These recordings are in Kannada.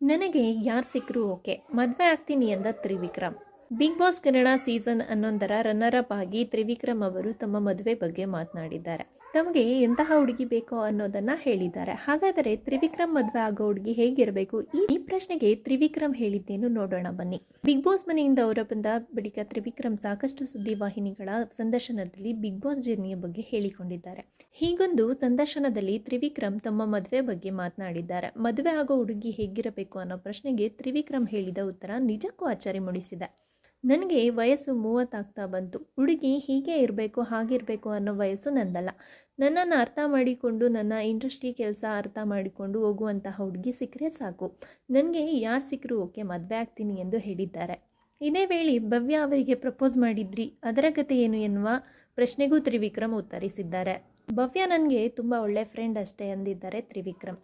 ನನಗೆ ಯಾರು ಸಿಕ್ಕರೂ ಓಕೆ. ಮದುವೆ ಆಗ್ತೀನಿ ಎಂದ Trivikram. Big Boss Kannada season ಹನ್ನೊಂದರ ರನ್ನರ್ ಅಪ್ ಆಗಿ ತ್ರಿವಿಕ್ರಮ್ ಅವರು ತಮ್ಮ ಮದುವೆ ಬಗ್ಗೆ ಮಾತನಾಡಿದ್ದಾರೆ. ತಮಗೆ ಎಂತಹ ಹುಡುಗಿ ಬೇಕೋ ಅನ್ನೋದನ್ನ ಹೇಳಿದ್ದಾರೆ. ಹಾಗಾದರೆ ತ್ರಿವಿಕ್ರಮ್ ಮದುವೆ ಆಗೋ ಹುಡುಗಿ ಹೇಗಿರಬೇಕು? ಈ ಪ್ರಶ್ನೆಗೆ ತ್ರಿವಿಕ್ರಮ್ ಹೇಳಿದ್ದೇನು ನೋಡೋಣ ಬನ್ನಿ. ಬಿಗ್ ಬಾಸ್ ಮನೆಯಿಂದ ಹೊರ ಬಂದ ಬಳಿಕ ತ್ರಿವಿಕ್ರಮ್ ಸಾಕಷ್ಟು ಸುದ್ದಿವಾಹಿನಿಗಳ ಸಂದರ್ಶನದಲ್ಲಿ ಬಿಗ್ ಬಾಸ್ ಜರ್ನಿಯ ಬಗ್ಗೆ ಹೇಳಿಕೊಂಡಿದ್ದಾರೆ. ಹೀಗೊಂದು ಸಂದರ್ಶನದಲ್ಲಿ ತ್ರಿವಿಕ್ರಮ್ ತಮ್ಮ ಮದುವೆ ಬಗ್ಗೆ ಮಾತನಾಡಿದ್ದಾರೆ. ಮದುವೆ ಆಗೋ ಹುಡುಗಿ ಹೇಗಿರಬೇಕು ಅನ್ನೋ ಪ್ರಶ್ನೆಗೆ ತ್ರಿವಿಕ್ರಮ್ ಹೇಳಿದ ಉತ್ತರ ನಿಜಕ್ಕೂ ಅಚ್ಚರಿ ಮೂಡಿಸಿದೆ. ನನಗೆ ವಯಸ್ಸು ಮೂವತ್ತಾಗ್ತಾ ಬಂತು. ಹುಡುಗಿ ಹೀಗೆ ಇರಬೇಕು, ಹಾಗಿರಬೇಕು ಅನ್ನೋ ವಯಸ್ಸು ನಂದಲ್ಲ. ನನ್ನನ್ನು ಅರ್ಥ ಮಾಡಿಕೊಂಡು, ನನ್ನ ಇಂಡಸ್ಟ್ರಿ ಕೆಲಸ ಅರ್ಥ ಮಾಡಿಕೊಂಡು ಹೋಗುವಂತಹ ಹುಡುಗಿ ಸಿಕ್ಕರೆ ಸಾಕು. ನನಗೆ ಯಾರು ಸಿಕ್ಕರೂ ಓಕೆ, ಮದುವೆ ಆಗ್ತೀನಿ ಎಂದು ಹೇಳಿದ್ದಾರೆ. ಇದೇ ವೇಳೆ ಭವ್ಯ ಅವರಿಗೆ ಪ್ರಪೋಸ್ ಮಾಡಿದ್ರಿ. ಅದರ ಕತೆ ಏನು ಎನ್ನುವ ಪ್ರಶ್ನೆಗೂ ತ್ರಿವಿಕ್ರಮ್ ಉತ್ತರಿಸಿದ್ದಾರೆ. ಭವ್ಯ ನನಗೆ ತುಂಬ ಒಳ್ಳೆ ಫ್ರೆಂಡ್ ಅಷ್ಟೇ ಅಂದಿದ್ದಾರೆ ತ್ರಿವಿಕ್ರಮ್.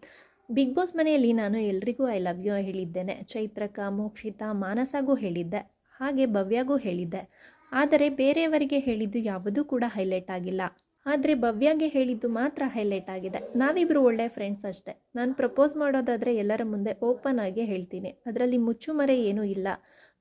ಬಿಗ್ ಬಾಸ್ ಮನೆಯಲ್ಲಿ ನಾನು ಎಲ್ರಿಗೂ ಐ ಲವ್ ಯು ಹೇಳಿದ್ದೇನೆ ಚೈತ್ರಕ, ಮೋಕ್ಷಿತಾ, ಮಾನಸಾಗೂ ಹೇಳಿದ್ದೆ. ಹಾಗೆ ಭವ್ಯಾಗೂ ಹೇಳಿದ್ದೆ. ಆದರೆ ಬೇರೆಯವರಿಗೆ ಹೇಳಿದ್ದು ಯಾವುದೂ ಕೂಡ ಹೈಲೈಟ್ ಆಗಿಲ್ಲ. ಆದರೆ ಭವ್ಯಾಗೆ ಹೇಳಿದ್ದು ಮಾತ್ರ ಹೈಲೈಟ್ ಆಗಿದೆ. ನಾವಿಬ್ಬರು ಒಳ್ಳೆ ಫ್ರೆಂಡ್ಸ್ ಅಷ್ಟೇ. ನಾನು ಪ್ರಪೋಸ್ ಮಾಡೋದಾದರೆ ಎಲ್ಲರ ಮುಂದೆ ಓಪನ್ ಆಗಿ ಹೇಳ್ತೀನಿ. ಅದರಲ್ಲಿ ಮುಚ್ಚುಮರೆ ಏನೂ ಇಲ್ಲ.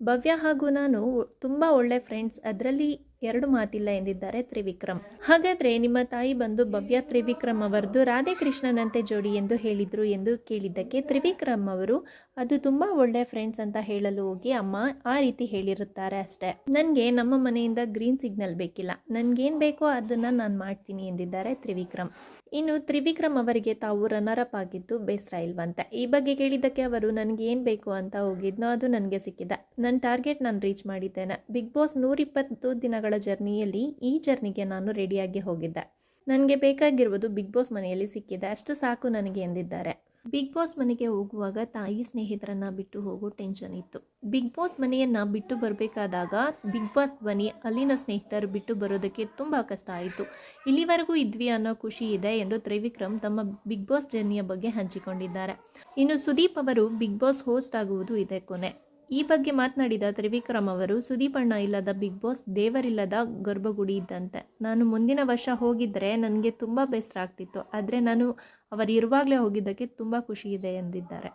ಭವ್ಯ ಹಾಗೂ ನಾನು ತುಂಬ ಒಳ್ಳೆ ಫ್ರೆಂಡ್ಸ್. ಅದರಲ್ಲಿ ಎರಡು ಮಾತಿಲ್ಲ ಎಂದಿದ್ದಾರೆ ತ್ರಿವಿಕ್ರಮ್. ಹಾಗಾದ್ರೆ ನಿಮ್ಮ ತಾಯಿ ಬಂದು ಭವ್ಯ ತ್ರಿವಿಕ್ರಮ್ ಅವರದು ರಾಧೆ ಕೃಷ್ಣನಂತೆ ಜೋಡಿ ಎಂದು ಹೇಳಿದರು ಎಂದು ಕೇಳಿದ್ದಕ್ಕೆ ತ್ರಿವಿಕ್ರಮ್ ಅವರು, ಅದು ತುಂಬಾ ಒಳ್ಳೆ ಫ್ರೆಂಡ್ಸ್ ಅಂತ ಹೇಳಲು ಹೋಗಿ ಅಮ್ಮ ಆ ರೀತಿ ಹೇಳಿರುತ್ತಾರೆ ಅಷ್ಟೇ. ನನಗೆ ನಮ್ಮ ಮನೆಯಿಂದ ಗ್ರೀನ್ ಸಿಗ್ನಲ್ ಬೇಕಿಲ್ಲ. ನನ್ಗೇನ್ ಬೇಕೋ ಅದನ್ನ ನಾನು ಮಾಡ್ತೀನಿ ಎಂದಿದ್ದಾರೆ ತ್ರಿವಿಕ್ರಮ್. ಇನ್ನು ತ್ರಿವಿಕ್ರಮ್ ಅವರಿಗೆ ತಾವು ರನ್ನರ್ ಅಪ್ ಆಗಿದ್ದು ಬೇಸರ ಇಲ್ವಂತೆ. ಈ ಬಗ್ಗೆ ಕೇಳಿದ್ದಕ್ಕೆ ಅವರು ನನಗೆ ಏನು ಬೇಕು ಅಂತ ಹೋಗಿದ್ನೋ ಅದು ನನಗೆ ಸಿಕ್ಕಿದ. ನನ್ನ ಟಾರ್ಗೆಟ್ ನಾನು ರೀಚ್ ಮಾಡಿದ್ದೇನೆ. ಬಿಗ್ ಬಾಸ್ ನೂರಿಪ್ಪತ್ತು ದಿನಗಳ ಜರ್ನಿಯಲ್ಲಿ ಈ ಜರ್ನಿಗೆ ನಾನು ರೆಡಿಯಾಗಿ ಹೋಗಿದ್ದೆ. ನನಗೆ ಬೇಕಾಗಿರುವುದು ಬಿಗ್ ಬಾಸ್ ಮನೆಯಲ್ಲಿ ಸಿಕ್ಕಿದೆ. ಅಷ್ಟು ಸಾಕು ನನಗೆ ಎಂದಿದ್ದಾರೆ. ಬಿಗ್ ಬಾಸ್ ಮನೆಗೆ ಹೋಗುವಾಗ ತಾಯಿ ಸ್ನೇಹಿತರನ್ನ ಬಿಟ್ಟು ಹೋಗೋ ಟೆನ್ಷನ್ ಇತ್ತು. ಬಿಗ್ ಬಾಸ್ ಮನೆಯನ್ನ ಬಿಟ್ಟು ಬರಬೇಕಾದಾಗ ಬಿಗ್ ಬಾಸ್ ಧ್ವನಿ ಅಲ್ಲಿನ ಸ್ನೇಹಿತರು ಬಿಟ್ಟು ಬರೋದಕ್ಕೆ ತುಂಬ ಕಷ್ಟ ಆಯಿತು. ಇಲ್ಲಿವರೆಗೂ ಇದ್ವಿ ಅನ್ನೋ ಖುಷಿ ಇದೆ ಎಂದು ತ್ರಿವಿಕ್ರಮ್ ತಮ್ಮ ಬಿಗ್ ಬಾಸ್ ಜರ್ನಿಯ ಬಗ್ಗೆ ಹಂಚಿಕೊಂಡಿದ್ದಾರೆ. ಇನ್ನು ಸುದೀಪ್ ಅವರು ಬಿಗ್ ಬಾಸ್ ಹೋಸ್ಟ್ ಆಗುವುದು ಇದೆ ಕೊನೆ. ಈ ಬಗ್ಗೆ ಮಾತನಾಡಿದ ತ್ರಿವಿಕ್ರಮ್ ಅವರು, ಸುದೀಪ್ ಅಣ್ಣ ಇಲ್ಲದ ಬಿಗ್ ಬಾಸ್ ದೇವರಿಲ್ಲದ ಗರ್ಭಗುಡಿ ಇದ್ದಂತೆ. ನಾನು ಮುಂದಿನ ವರ್ಷ ಹೋಗಿದ್ದರೆ ನನಗೆ ತುಂಬ ಬೇಸರ ಆಗ್ತಿತ್ತು. ಆದರೆ ನಾನು ಅವರು ಇರುವಾಗಲೇ ಹೋಗಿದ್ದಕ್ಕೆ ತುಂಬ ಖುಷಿ ಇದೆ ಎಂದಿದ್ದಾರೆ.